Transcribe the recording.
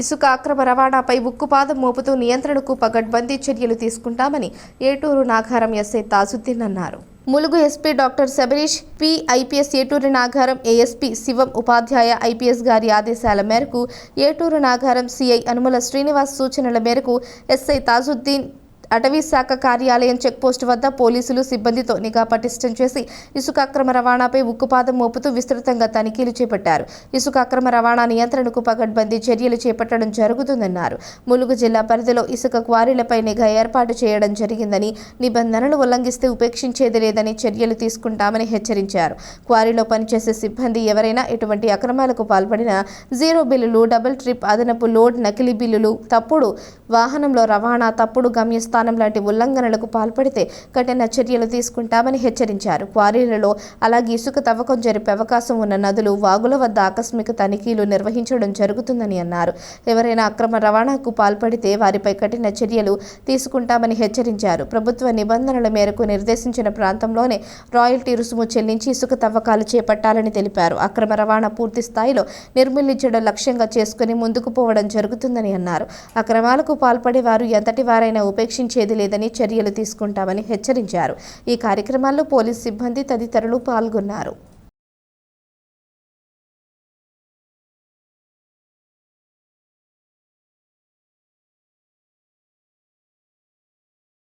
ఇసుక అక్రమ రవాణాపై ఉక్కుపాదం మోపుతూ నియంత్రణకు పగడ్బందీ చర్యలు తీసుకుంటామని ఏటూరు నాగారం ఎస్ఐ తాజుద్దీన్ అన్నారు. Mulugu SP doctor Shabarish P IPS Eturu Nagaram ASP Shivam Upadhyay IPS గారి ఆదేశాల మేరకు ఏటూరు నాగారం సిఐ అనుమల శ్రీనివాస్ సూచనల మేరకు ఎస్ఐ తాజుద్దీన్ అటవీ శాఖ కార్యాలయం చెక్పోస్ట్ వద్ద పోలీసులు సిబ్బందితో నిఘా పటిష్టం చేసి ఇసుక అక్రమ రవాణాపై ఉక్కుపాదం మోపుతూ విస్తృతంగా తనిఖీలు చేపట్టారు. ఇసుక అక్రమ రవాణా నియంత్రణకు పగడ్బందీ చర్యలు చేపట్టడం జరుగుతుందన్నారు. ములుగు జిల్లా పరిధిలో ఇసుక క్వారీలపై నిఘా ఏర్పాటు చేయడం జరిగిందని నిబంధనలు ఉల్లంఘిస్తే ఉపేక్షించేది లేదని చర్యలు తీసుకుంటామని హెచ్చరించారు. క్వారీలో పనిచేసే సిబ్బంది ఎవరైనా ఎటువంటి అక్రమాలకు పాల్పడినా జీరో బిల్లులు డబుల్ ట్రిప్ అదనపు లోడ్ నకిలీ బిల్లులు తప్పుడు వాహనంలో రవాణా తప్పుడు గమ్యస్థానం లాంటి ఉల్లంఘనలకు పాల్పడితే కఠిన చర్యలు తీసుకుంటామని హెచ్చరించారు. క్వారీలలో అలాగే ఇసుక తవ్వకం జరిపే అవకాశం ఉన్న నదులు వాగుల వద్ద ఆకస్మిక తనిఖీలు నిర్వహించడం జరుగుతుందని అన్నారు. ఎవరైనా అక్రమ రవాణాకు పాల్పడితే వారిపై కఠిన చర్యలు తీసుకుంటామని హెచ్చరించారు. ప్రభుత్వ నిబంధనల మేరకు నిర్దేశించిన ప్రాంతంలోనే రాయల్టీ రుసుము చెల్లించి ఇసుక తవ్వకాలు చేపట్టాలని తెలిపారు. అక్రమ రవాణా పూర్తి స్థాయిలో నిర్మూలించడం లక్ష్యంగా చేసుకుని ముందుకు పోవడం జరుగుతుందని అన్నారు. అక్రమాలకు పాల్పడే వారు ఎంతటి వారైనా ఉపేక్షించేది లేదని చర్యలు తీసుకుంటామని హెచ్చరించారు. ఈ కార్యక్రమాల్లో పోలీస్ సిబ్బంది తదితరులు పాల్గొన్నారు.